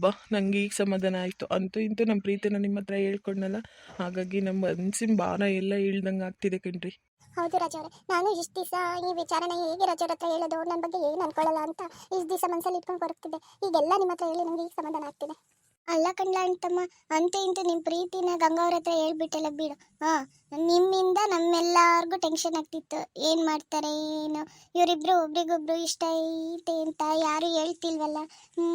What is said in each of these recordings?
ಹಬ್ಬ ನಂಗೆ ಈಗ ಸಮಾಧಾನ ಆಯಿತು. ಅಂತೂ ಇಂತೂ ನಮ್ಮ ಪ್ರೀತಿನ ನಿಮ್ಮ ಹತ್ರ ಹೇಳ್ಕೊಂಡಲ್ಲ. ಹಾಗಾಗಿ ನಮ್ಮ ಮನ್ಸಿನ ಭಾರ ಎಲ್ಲ ಇಳ್ದಂಗೆ ಆಗ್ತಿದೆ ಕಣ್ರಿ. ಹೌದು ರಜೋರೆ ನಾನು ಇಷ್ಟು ದಿವಸ ಈ ವಿಚಾರನ ಹೇಗೆ ರಾಜವ್ರ ಹತ್ರ ಹೇಳೋದು ನನ್ನ ಬಗ್ಗೆ ಏನು ಅನ್ಕೊಳ್ಳಲ್ಲ ಅಂತ ಇಷ್ಟು ದಿವಸ ಮನಸ್ಸಲ್ಲಿ ಇಟ್ಕೊಂಡು ಬರುತ್ತಿದ್ದೆ ಈಗೆಲ್ಲ ನಿಮ್ಮ ಹತ್ರ ಹೇಳಿ ನನಗೆ ಈಗ ಸಮಾಧಾನ ಆಗ್ತಿದೆ. ಅಲ್ಲ ಕಣ್ಲ ಅಂತಮ್ಮ, ಅಂತ ಇಂತೂ ನಿಮ್ಮ ಪ್ರೀತಿನ ಗಂಗಾವ್ರ ಹತ್ರ ಹೇಳ್ಬಿಟ್ಟೆಲ್ಲ ಬಿಡು. ಹಾಂ ನಿಮ್ಮಿಂದ ನಮ್ಮೆಲ್ಲರಿಗೂ ಟೆನ್ಷನ್ ಆಗ್ತಿತ್ತು. ಏನು ಮಾಡ್ತಾರೆ, ಏನು? ಇವರಿಬ್ರು ಒಬ್ರಿಗೊಬ್ರು ಇಷ್ಟ ಐತೆ ಅಂತ ಯಾರು ಹೇಳ್ತಿಲ್ವಲ್ಲ?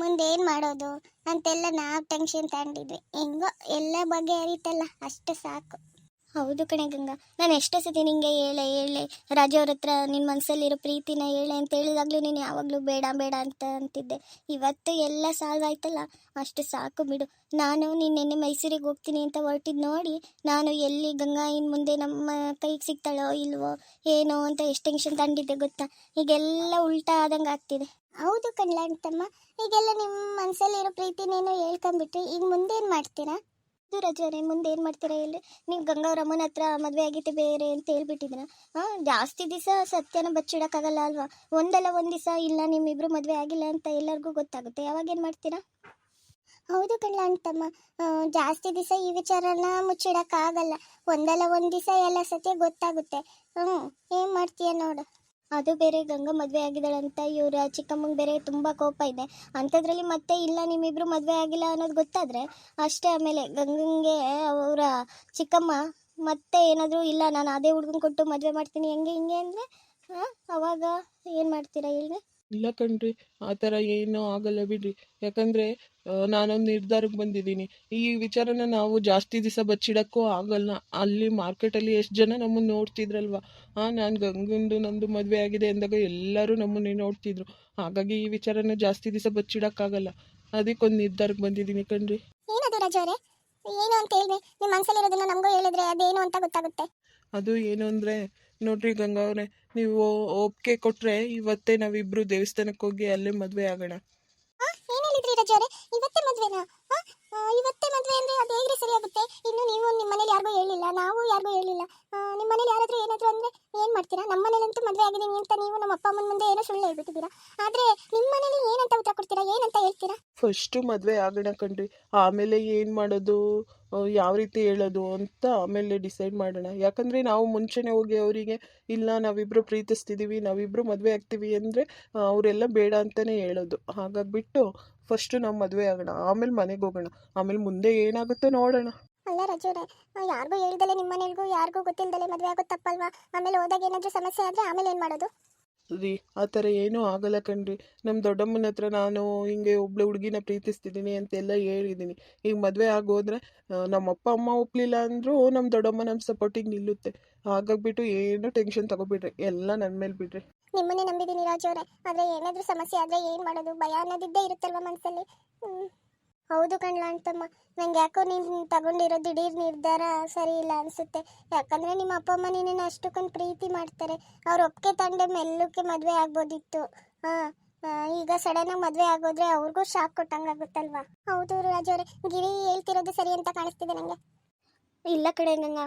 ಮುಂದೆ ಏನು ಮಾಡೋದು? ಅಂತೆಲ್ಲ ನಾವು ಟೆನ್ಷನ್ ತಗೊಂಡಿದ್ವಿ. ಹೆಂಗೋ ಎಲ್ಲ ಬಗೆ ಅರಿತಲ್ಲ ಅಷ್ಟು ಸಾಕು. ಹೌದು ಕಣೆ ಗಂಗಾ. ನಾನು ಎಷ್ಟೋ ಸತಿ ನಿಂಗೆ ಹೇಳೆ ಹೇಳೆ ರಾಜವ್ರ ಹತ್ರ ನಿನ್ನ ಮನಸ್ಸಲ್ಲಿರೋ ಪ್ರೀತಿನ ಹೇಳೆ ಅಂತ ಹೇಳಿದಾಗ್ಲೂ ನೀನು ಯಾವಾಗಲೂ ಬೇಡ ಬೇಡ ಅಂತ ಅಂತಿದ್ದೆ. ಇವತ್ತು ಎಲ್ಲ ಸಾಲ್ವ್ ಆಯ್ತಲ್ಲ, ಅಷ್ಟು ಸಾಕು ಬಿಡು. ನಾನು ನಿನ್ನೆ ಮೈಸೂರಿಗೆ ಹೋಗ್ತೀನಿ ಅಂತ ಹೊರಟಿದ್ ನೋಡಿ, ನಾನು ಎಲ್ಲಿ ಗಂಗಾ ಇನ್ನು ಮುಂದೆ ನಮ್ಮ ಕೈಗೆ ಸಿಗ್ತಾಳೋ ಇಲ್ವೋ ಏನೋ ಅಂತ ಎಷ್ಟು ಟೆನ್ಷನ್ ತಂದಿದ್ದೆ ಗೊತ್ತಾ? ಈಗೆಲ್ಲ ಉಲ್ಟಾ ಆದಂಗೆ ಆಗ್ತಿದೆ. ಹೌದು ಕಣ್ಲ ಅಂತಮ್ಮ. ಈಗೆಲ್ಲ ನಿಮ್ಮ ಮನಸ್ಸಲ್ಲಿರೋ ಪ್ರೀತಿನೇನೋ ಹೇಳ್ಕೊಂಬಿಟ್ಟು ಈಗ ಮುಂದೆ ಏನು ಮಾಡ್ತೀರಾ? ರಜಾನೆ ಮುಂದೆ ಏನು ಮಾಡ್ತೀರಾ ಇಲ್ಲಿ ನೀವು ಗಂಗಾವರಮ್ಮನ ಹತ್ರ ಮದುವೆ ಆಗಿತ್ತು ಬೇರೆ ಅಂತ ಹೇಳ್ಬಿಟ್ಟಿದ್ರ ಹಾಂ, ಜಾಸ್ತಿ ದಿವಸ ಸತ್ಯನ ಬಚ್ಚಿಡೋಕ್ಕಾಗಲ್ಲ ಅಲ್ವಾ? ಒಂದಲ್ಲ ಒಂದು ದಿವಸ ಇಲ್ಲ, ನಿಮ್ಮಿಬ್ರು ಮದುವೆ ಆಗಿಲ್ಲ ಅಂತ ಎಲ್ಲರಿಗೂ ಗೊತ್ತಾಗುತ್ತೆ. ಯಾವಾಗ ಏನು ಮಾಡ್ತೀರಾ? ಹೌದು ಕಣ್ಲ ಅಂತಮ್ಮ ಜಾಸ್ತಿ ದಿವಸ ಈ ವಿಚಾರನ ಮುಚ್ಚಿಡೋಕ್ಕಾಗಲ್ಲ. ಒಂದಲ್ಲ ಒಂದು ದಿವಸ ಎಲ್ಲ ಸತ್ಯ ಗೊತ್ತಾಗುತ್ತೆ. ಹ್ಞೂ ಏನು ಮಾಡ್ತೀಯ ನೋಡು. ಅದು ಬೇರೆ ಗಂಗಾ ಮದುವೆ ಆಗಿದ್ದಾಳಂತ ಇವ್ರ ಚಿಕ್ಕಮ್ಮಂಗೆ ಬೇರೆ ತುಂಬ ಕೋಪ ಇದೆ. ಅಂಥದ್ರಲ್ಲಿ ಮತ್ತೆ ಇಲ್ಲ, ನಿಮ್ಮಿಬ್ರು ಮದುವೆ ಆಗಿಲ್ಲ ಅನ್ನೋದು ಗೊತ್ತಾದರೆ ಅಷ್ಟೇ ಆಮೇಲೆ ಗಂಗಂಗೆ ಅವರ ಚಿಕ್ಕಮ್ಮ ಮತ್ತೆ ಏನಾದರೂ ಇಲ್ಲ, ನಾನು ಅದೇ ಹುಡುಗನ ಕೊಟ್ಟು ಮದುವೆ ಮಾಡ್ತೀನಿ, ಹೆಂಗೆ, ಹಿಂಗೆ ಅಂದರೆ, ಹಾಂ? ಅವಾಗ ಏನು ಮಾಡ್ತೀರಾ ಹೇಳಿ ಇಲ್ಲ ಕಣ್ರಿ ಆ ಥರ ಏನೂ ಆಗಲ್ಲ ಬಿಡ್ರಿ. ಯಾಕಂದರೆ ನಾನೊಂದು ನಿರ್ಧಾರಕ್ಕೆ ಬಂದಿದ್ದೀನಿ. ಈ ವಿಚಾರನ ನಾವು ಜಾಸ್ತಿ ದಿವಸ ಬಚ್ಚಿಡೋಕ್ಕೂ ಆಗಲ್ಲ. ಅಲ್ಲಿ ಮಾರ್ಕೆಟಲ್ಲಿ ಎಷ್ಟು ಜನ ನಮ್ಮನ್ನು ನೋಡ್ತಿದ್ರಲ್ವ? ಹಾಂ ನಾನು ಗಂಗಂದು ನಂದು ಮದುವೆ ಆಗಿದೆ ಅಂದಾಗ ಎಲ್ಲರೂ ನಮ್ಮನ್ನೇ ನೋಡ್ತಿದ್ರು. ಹಾಗಾಗಿ ಈ ವಿಚಾರನ ಜಾಸ್ತಿ ದಿವಸ ಬಚ್ಚಿಡೋಕ್ಕಾಗಲ್ಲ. ಅದಕ್ಕೊಂದು ನಿರ್ಧಾರಕ್ಕೆ ಬಂದಿದ್ದೀನಿ ಕಣ್ರಿ. ಏನದು ರಜೋರೆ ಏನು ಅಂತ ಹೇಳಿ ನಿಮ್ಮ ಮನಸ್ಸಲ್ಲಿರೋದನ್ನ ನಮಗೂ ಹೇಳಿದ್ರೆ ಅದೇನು ಅಂತ ಗೊತ್ತಾಗುತ್ತೆ? ಅದು ಏನು ಅಂದರೆ ನೋಡ್ರಿ ಗಂಗಾವ್ರೆ ನೀವು ಒಪ್ಪಿಗೆ ಕೊಟ್ಟರೆ ಇವತ್ತೇ ನಾವಿಬ್ರು ದೇವಸ್ಥಾನಕ್ಕೆ ಹೋಗಿ ಅಲ್ಲೇ ಮದುವೆ ಆಗೋಣ. ಇವತ್ತೇ ಮದ್ವೆನಾ? ಇವತ್ತೇ ಮದುವೆ ಅಂದ್ರೆ ಅದು ಹೇಗ್ರಿ ಸರಿಯಾಗುತ್ತೆ ಇನ್ನು ನೀವು ನಿಮ್ಮ ಮನೇಲಿ ಯಾರಿಗೂ ಹೇಳಿಲ್ಲ, ನಾವು ಯಾರಿಗೂ ಹೇಳಿಲ್ಲ. ನಿಮ್ಮ ಮನೇಲಿ ಯಾರಾದ್ರೂ ಏನಾದ್ರು ಅಂದ್ರೆ ಏನ್ ಮಾಡ್ತೀರಾ? ನಮ್ಮ ಮನೇಲಂತೂ ಮದುವೆ ಆಗಿದ್ದೀನಿ ಅಂತ ನೀವು ನಮ್ಮ ಅಪ್ಪ, ಅಮ್ಮನ ಮುಂದೆ ಏನೋ ಸುಳ್ಳು ಹೇಳ್ಬಿಟ್ಟಿದ್ದೀರಾ? ಆದ್ರೆ ನಿಮ್ಮ ಮನೇಲಿ ಏನಂತ ಉತ್ತರ ಕೊಡ್ತೀರಾ? ಏನಂತ ಹೇಳ್ತೀರಾ? ಫಸ್ಟು ಮದುವೆ ಆಗೋಣ ಕಣ್ರಿ. ಆಮೇಲೆ ಏನು ಮಾಡೋದು? ಯಾವ ರೀತಿ ಹೇಳೋದು ಅಂತ ಆಮೇಲೆ ಡಿಸೈಡ್ ಮಾಡೋಣ. ಯಾಕಂದರೆ ನಾವು ಮುಂಚೆನೇ ಹೋಗಿ ಅವರಿಗೆ, ಇಲ್ಲ, ನಾವಿಬ್ರು ಪ್ರೀತಿಸ್ತಿದ್ದೀವಿ ನಾವಿಬ್ರು ಮದುವೆ ಆಗ್ತೀವಿ ಅಂದರೆ ಅವರೆಲ್ಲ ಬೇಡ ಅಂತಲೇ ಹೇಳೋದು. ಹಾಗಾಗ್ಬಿಟ್ಟು, ಫಸ್ಟು ನಾವು ಮದುವೆ ಆಗೋಣ. ಆಮೇಲೆ ಮನೆಗೆ ಹೋಗೋಣ. ಆಮೇಲೆ ಮುಂದೆ ಏನಾಗುತ್ತೋ ನೋಡೋಣ. ಅಲ್ಲ ರಜೋರೆ ಯಾರಿಗೂ ಹೇಳಿದಲೆ ನಿಮ್ಮ ಮನೆಗೂ ಯಾರಿಗೂ ಗೊತ್ತಿಲ್ಲದಲೆ ಮದುವೆ ಆಗೋದು ತಪ್ಪಲ್ವಾ? ಆಮೇಲೆ ಹೋದಾಗ ಏನಾದರೂ ಸಮಸ್ಯೆ ಆದರೆ ಆಮೇಲೆ ಏನು ಮಾಡೋದು? ರೀ ಆ ಥರ ಏನೂ ಆಗಲ್ಲ ಕಣ್ರಿ. ನಮ್ಮ ದೊಡ್ಡಮ್ಮನ ಹತ್ರ ನಾನು ಹಿಂಗೆ ಒಬ್ಳು ಹುಡುಗಿನ ಪ್ರೀತಿಸ್ತಿದ್ದೀನಿ ಅಂತೆಲ್ಲ ಹೇಳಿದ್ದೀನಿ. ಈಗ ಮದುವೆ ಆಗೋದ್ರೆ ನಮ್ಮ ಅಪ್ಪ ಅಮ್ಮ ಒಪ್ಪಲಿಲ್ಲ ಅಂದರೂ ನಮ್ಮ ದೊಡ್ಡಮ್ಮ ನಮ್ಮ ಸಪೋರ್ಟಿಗೆ ನಿಲ್ಲುತ್ತೆ. ಹಾಗಾಗ್ಬಿಟ್ಟು ಏನೂ ಟೆನ್ಷನ್ ತಗೋಬಿಡ್ರಿ. ಎಲ್ಲ ನನ್ನ ಮೇಲೆ ಬಿಡ್ರಿ. ನಿಮ್ಮನ್ನೇ ನಂಬಿದ್ದೀನಿ ರಾಜು ಅವರೇ ಆದರೆ ಏನಾದರೂ ಸಮಸ್ಯೆ ಆದರೆ ಏನು ಮಾಡೋದು? ಭಯ ಅನ್ನೋದಿದ್ದೇ ಇರುತ್ತಲ್ವ ಮನಸ್ಸಲ್ಲಿ. ಹೌದು ಕಣ್ಲಾಂತಮ್ಮ ನಂಗೆ ಯಾಕೋ ನೀನು ತಗೊಂಡಿರೋ ದಿಢೀರ್ ನಿರ್ಧಾರ ಸರಿ ಇಲ್ಲ ಅನ್ಸುತ್ತೆ. ಯಾಕಂದ್ರೆ ನಿಮ್ಮ ಅಪ್ಪ ಅಮ್ಮ ನಿನ್ನ ಅಷ್ಟಕ್ಕೊಂದು ಪ್ರೀತಿ ಮಾಡ್ತಾರೆ. ಅವ್ರ ಒಪ್ಪಿಗೆ ತಂಡೆ ಮೆಲ್ಲಕ್ಕೆ ಮದುವೆ ಆಗ್ಬೋದಿತ್ತು. ಹಾಂ ಈಗ ಸಡನ್ ಆಗಿ ಮದುವೆ ಆಗೋದ್ರೆ ಅವ್ರಿಗೂ ಶಾಕ್ ಕೊಟ್ಟಂಗಾಗುತ್ತಲ್ವಾ ಹೌದು ರಾಜವ್ರೆ ಗಿರಿ ಹೇಳ್ತಿರೋದು ಸರಿ ಅಂತ ಕಾಣಿಸ್ತಿದೆ ನಂಗೆ. ಇಲ್ಲ ಕಡೆ ನಂಗೆ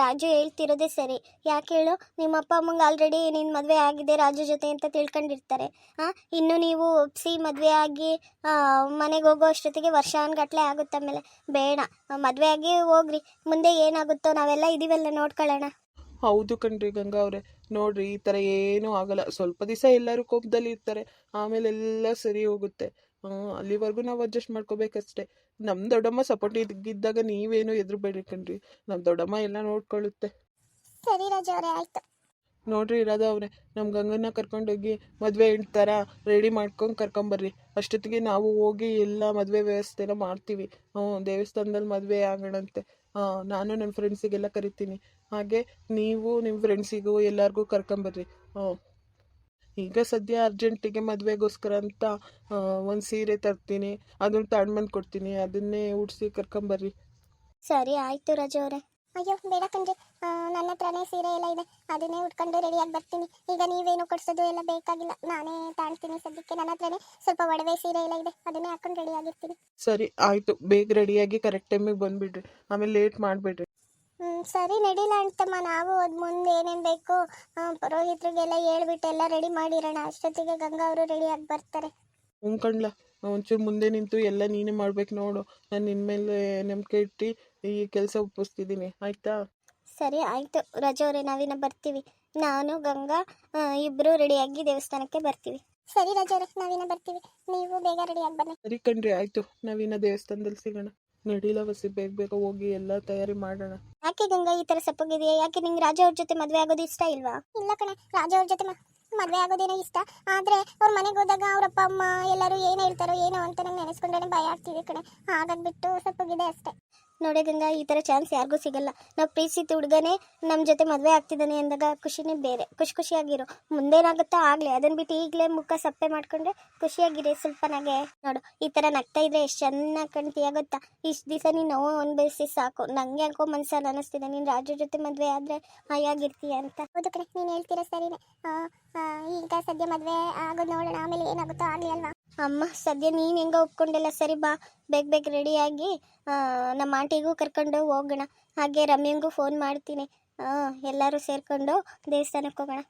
ರಾಜು ಹೇಳ್ತಿರೋದೇ ಸರಿ. ಯಾಕೆ ಹೇಳು? ನಿಮ್ಮ ಅಪ್ಪ ಅಮ್ಮಂಗೆ ಆಲ್ರೆಡಿ ನಿನ್ನ ಮದುವೆ ಆಗಿದೆ, ರಾಜು ಜೊತೆ ಅಂತ ತಿಳ್ಕೊಂಡಿರ್ತಾರೆ. ಹಾಂ ಇನ್ನು ನೀವು ಒಪ್ಸಿ ಮದುವೆ ಆಗಿ ಮನೆಗೆ ಹೋಗೋ ಅಷ್ಟೊತ್ತಿಗೆ ವರ್ಷಾನ್ಗಟ್ಲೆ ಆಗುತ್ತೆ ಆಮೇಲೆ. ಬೇಡ ಮದುವೆ ಆಗಿ ಹೋಗ್ರಿ. ಮುಂದೆ ಏನಾಗುತ್ತೋ ನಾವೆಲ್ಲ ಇದೀವಲ್ಲ, ನೋಡ್ಕೊಳ್ಳೋಣ. ಹೌದು ಕಣ್ರಿ ಗಂಗಾ ಅವ್ರೆ. ನೋಡ್ರಿ, ಈ ಥರ ಏನೂ ಆಗಲ್ಲ. ಸ್ವಲ್ಪ ದಿವಸ ಎಲ್ಲರೂ ಕೋಪದಲ್ಲಿ ಇರ್ತಾರೆ. ಆಮೇಲೆ ಎಲ್ಲ ಸರಿ ಹೋಗುತ್ತೆ. ಅಲ್ಲಿವರೆಗೂ ನಾವು ಅಡ್ಜಸ್ಟ್ ಮಾಡ್ಕೋಬೇಕಷ್ಟೇ. ನಮ್ಮ ದೊಡ್ಡಮ್ಮ ಸಪೋರ್ಟ್ ಇದ್ದಾಗ ನೀವೇನು ಎದುರು ಕಣ್ರಿ. ನಮ್ಮ ದೊಡ್ಡಮ್ಮ ಎಲ್ಲ ನೋಡ್ಕೊಳ್ಳುತ್ತೆ. ಸರಿ ರಾಜ ಅವರೇ ಆಯ್ತು. ನೋಡ್ರಿ ಇರೋದು ಅವ್ರೆ ನಮ್ಮ ಗಂಗನ್ನ ಕರ್ಕೊಂಡೋಗಿ ಮದುವೆ ಇಡ್ತಾರ ರೆಡಿ ಮಾಡ್ಕೊಂಡು ಕರ್ಕೊಂಬರ್ರಿ. ಅಷ್ಟೊತ್ತಿಗೆ ನಾವು ಹೋಗಿ ಎಲ್ಲ ಮದುವೆ ವ್ಯವಸ್ಥೆನ ಮಾಡ್ತೀವಿ. ಹ್ಞೂ ದೇವಸ್ಥಾನದಲ್ಲಿ ಮದುವೆ ಆಗೋಣಂತೆ. ಹಾಂ ನಾನು ನನ್ನ ಫ್ರೆಂಡ್ಸಿಗೆಲ್ಲ ಕರಿತೀನಿ. ಹಾಗೆ ನೀವು ನಿಮ್ಮ ಫ್ರೆಂಡ್ಸಿಗೂ ಎಲ್ಲರಿಗೂ ಕರ್ಕೊಂಬರ್ರಿ. ಹ್ಞೂ. ಈಗ ಸದ್ಯ ಅರ್ಜೆಂಟಿಗೆ ಮದುವೆಗೋಸ್ಕರ ಅಂತ ಒಂದು ಸೀರೆ ತರ್ತೀನಿ ಅದನ್ನ ತಾಡ್ಮಂದು ಕೊಡ್ತೀನಿ ಅದನ್ನೇ ಉಡಿಸಿ ಕರ್ಕೊಂಬರ್ರಿ. ಸರಿ ಆಯ್ತು ರಜ ಅವರೇ. ಅಯ್ಯೋ ಬೇಡ ಕಣ್ರಿ. ನನ್ನ ಹತ್ರನೇ ಸೀರೆ ಎಲ್ಲ ಇದೆ ಅದನ್ನೇ ಉಟ್ಕೊಂಡು ರೆಡಿಯಾಗಿ ಬರ್ತೀನಿ. ಈಗ ನೀವೇನು ಕೊಡ್ಸೋದು ಎಲ್ಲ ಬೇಕಾಗಿಲ್ಲ ನಾನೇ ತಾಣ್ತೀನಿ ಸದ್ಯಕ್ಕೆ. ನನ್ನ ಹತ್ರನೇ ಸ್ವಲ್ಪ ಒಡವೆ ಸೀರೆ ಎಲ್ಲ ಇದೆ ಅದನ್ನೇ ಹಾಕೊಂಡು ರೆಡಿಯಾಗಿರ್ತೀನಿ ಸರಿ ಆಯಿತು. ಬೇಗ ರೆಡಿಯಾಗಿ ಕರೆಕ್ಟ್ ಟೈಮಿಗೆ ಬಂದುಬಿಡ್ರಿ. ಆಮೇಲೆ ಲೇಟ್ ಮಾಡಿಬಿಡ್ರಿ. ಸರಿ ನಡೀಲ ಅಂತಮ್ಮ. ನಾವು ಅದು ಮುಂದೆ ಏನೇನು ಬೇಕು ಪುರೋಹಿತರಿಗೆಲ್ಲ ಹೇಳ್ಬಿಟ್ಟು ಎಲ್ಲ ರೆಡಿ ಮಾಡಿರೋಣ. ಅಷ್ಟೊತ್ತಿಗೆ ಗಂಗಾ ಅವರು ರೆಡಿ ಆಗಿ ಬರ್ತಾರೆ. ಹ್ಞೂ ಕಣ್ಲ ಒಂಚೂರು ಮುಂದೆ ನಿಂತು ಎಲ್ಲ ನೀನೇ ಮಾಡ್ಬೇಕು ನೋಡು. ನಾನು ನಿನ್ನ ಮೇಲೆ ನಂಬಿಕೆ ಇಟ್ಟು ಈ ಕೆಲಸ ಒಪ್ಪಿಸ್ತಿದ್ದೀನಿ. ಆಯ್ತಾ? ಸರಿ ಆಯಿತು. ರಜೆ ಅವರೇ ನಾವಿನ್ನ ಬರ್ತೀವಿ. ನಾನು ಗಂಗಾ ಇಬ್ಬರು ಇಬ್ರು ರೆಡಿಯಾಗಿ ದೇವಸ್ಥಾನಕ್ಕೆ ಬರ್ತೀವಿ. ಸರಿ ರಜೆ ಅವರೇ ನಾವಿನ್ನ ಬರ್ತೀವಿ. ನೀವು ಬೇಗ ರೆಡಿಯಾಗಿ ಬನ್ನಿ. ಸರಿ ಕಣ್ರಿ ಆಯಿತು. ನಾವಿನ್ನ ದೇವಸ್ಥಾನದಲ್ಲಿ ಸಿಗೋಣ. ನಡೀಲ ವಸಿ, ಬೇಗ ಬೇಗ ಹೋಗಿ ಎಲ್ಲ ತಯಾರಿ ಮಾಡೋಣ. ಯಾಕೆ ಗಂಗಾ ಈ ತರ ಸಪ್ಪಗಿದೆಯಾ? ಯಾಕೆ ನಿಂಗೆ ರಾಜ ಅವ್ರ ಜೊತೆ ಮದುವೆ ಆಗೋದು ಇಷ್ಟ ಇಲ್ವಾ? ಇಲ್ಲ ಕಣೆ, ರಾಜ ಅವ್ರ ಜೊತೆ ಮದ್ವೆ ಆಗೋದೇನೋ ಇಷ್ಟ. ಆದ್ರೆ ಅವ್ರ ಮನೆಗೆ ಹೋದಾಗ ಅವ್ರ ಅಪ್ಪ, ಅಮ್ಮ ಎಲ್ಲರೂ ಏನ್ ಹೇಳ್ತಾರೋ ಏನೋ ಅಂತ ನಂಗೆ ನೆನೆಸ್ಕೊಂಡ್ರೆ ಭಯ ಆಗ್ತಿದೆ ಕಣೆ. ಹಾಗಾಗ್ಬಿಟ್ಟು ಸಪ್ಪಗಿದೆ ಅಷ್ಟೇ. ನೋಡಿ ಈ ಥರ ಚಾನ್ಸ್ ಯಾರಿಗೂ ಸಿಗಲ್ಲ. ನಾವು ಪ್ರೀತಿಸಿದ ಹುಡುಗನೇ ನಮ್ಮ ಜೊತೆ ಮದುವೆ ಆಗ್ತಿದ್ದಾನೆ ಅಂದಾಗ ಖುಷಿನೇ ಬೇರೆ. ಖುಷಿ ಖುಷಿಯಾಗಿರು. ಮುಂದೇನಾಗುತ್ತೋ ಆಗಲಿ ಅದನ್ನು ಬಿಟ್ಟು ಈಗಲೇ ಮುಖ ಸಪ್ಪೆ ಮಾಡ್ಕೊಂಡ್ರೆ ಖುಷಿಯಾಗಿರಿ ಸ್ವಲ್ಪನಾಗೆ. ನೋಡು, ಈ ಥರ ನಗ್ತಾ ಇದ್ರೆ ಎಷ್ಟು ಚೆನ್ನಾಗಿ ಕಾಣ್ತೀಯ ಗೊತ್ತಾ? ಇಷ್ಟು ದಿವಸ ನೀನು ನೋವು ಅನ್ಭವಿಸಿ ಸಾಕು. ನಂಗೆ ಯಾಕೋ ಮನ್ಸಲ್ಲಿ ಅನ್ನಿಸ್ತಿದೆ ನೀನು ರಾಜ್ರ ಜೊತೆ ಮದುವೆ ಆದರೆ ಹಾಯಾಗಿರ್ತೀಯ ಅಂತ. ಹೌದು ಕಣೆ, ನೀನು ಹೇಳ್ತೀರಾ ಸರಿನೇ. ಈಗ ಸದ್ಯ ಮದುವೆ ಆಗೋದು ನೋಡೋಣ. ಆಮೇಲೆ ಏನಾಗುತ್ತೋ ಆಗಲಿ ಅಲ್ವಾ? ಅಮ್ಮ, ಸದ್ಯ ನೀನು ಹೆಂಗ ಒಪ್ಕೊಂಡಿಲ್ಲ? ಸರಿ ಬಾ, ಬೇಗ ಬೇಗ ರೆಡಿಯಾಗಿ ನಮ್ಮ ಆಂಟಿಗೂ ಕರ್ಕೊಂಡು ಹೋಗೋಣ. ಹಾಗೆ ರಮ್ಯಂಗೂ ಫೋನ್ ಮಾಡ್ತೀನಿ. ಎಲ್ಲರೂ ಸೇರ್ಕೊಂಡು ದೇವಸ್ಥಾನಕ್ಕೆ ಹೋಗೋಣ.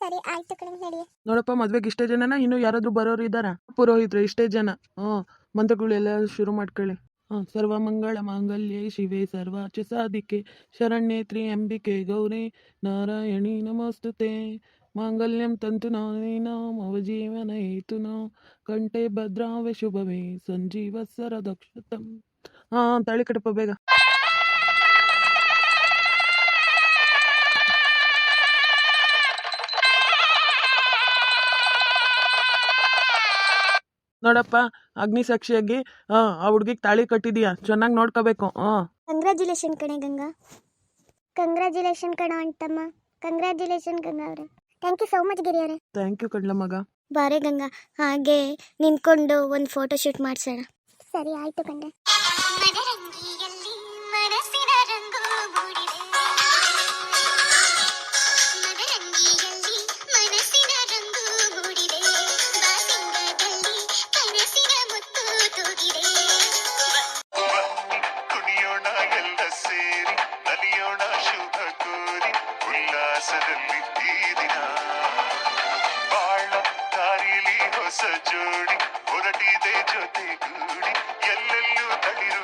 ಸರಿ, ಆಯ್ತು ಕಣೆ ನಡಿ ನೋಡಪ್ಪ, ಮದ್ವೆಗೆ ಇಷ್ಟೇ ಜನನ? ಇನ್ನು ಯಾರಾದ್ರೂ ಬರೋರು ಇದ್ದಾರಾ? ಪುರೋಹಿತರು, ಇಷ್ಟೇ ಜನ? ಹ್ಞೂ ಮಂತ್ರಗಳೆಲ್ಲ ಶುರು ಮಾಡ್ಕೊಳ್ಳಿ. ಹಾಂ ಸರ್ವಮಂಗಳ ಮಾಂಗಲ್ಯ ಶಿವೆ, ಸರ್ವ ಸಾಧಿಕೆ. ಶರಣ್ಯೇತ್ರಿ, ಅಂಬಿಕೆ, ಗೌರಿ ನಾರಾಯಣಿ, ನಮಸ್ತುತೆ. ಮಾಂಗಲ್ಯಂ ತಂತು ನಾನೇನ ಮವ ಜೀವನ ಹೇತುನ, ಕಂಠೆ ಭದ್ರಾವೆ ಶುಭವೇ ಸಂಜೀವತ್ಸರ ದಕ್ಷತಂ ಹಾಂ, ತಾಳಿ ಕಡಪ ಬೇಗ. ನೋಡಪ್ಪ, ಅಗ್ನಿ ಸಾಕ್ಷಿಯಾಗಿ, ಆ ಹುಡುಗಿಗೆ ತಾಳಿ ಕಟ್ಟಿದೀಯ. ಚೆನ್ನಾಗಿ ನೋಡ್ಕೋಬೇಕು ಹಾಂ ಕಂಗ್ರ್ಯಾಚುಲೇಷನ್ ಕಣೆ ಗಂಗಾ. ಕಂಗ್ರ್ಯಾಚುಲೇಷನ್ ಕಣ ಅಂತಮ್ಮ ಕಂಗ್ರ್ಯಾಚುಲೇಷನ್ ಗಂಗಾ ಅವರೇ. Thank you so much Giri ಅವರೇ ಥ್ಯಾಂಕ್ ಯು ಕಡ್ಲ ಮಗ. ಬಾರೆ ಗಂಗಾ ಹಾಗೆ ನಿಂತ್ಕೊಂಡು ಒಂದು ಫೋಟೋ ಶೂಟ್ ಮಾಡಿಸೋಣ. ಸರಿ ಆಯ್ತು ಕಂಡೆ ಹೊಸ ಜೋಡಿ ಹೊರಟಿದೆ ಜೊತೆ ಗೂಡಿ ಎಲ್ಲೆಲ್ಲೂ ತಳಿರು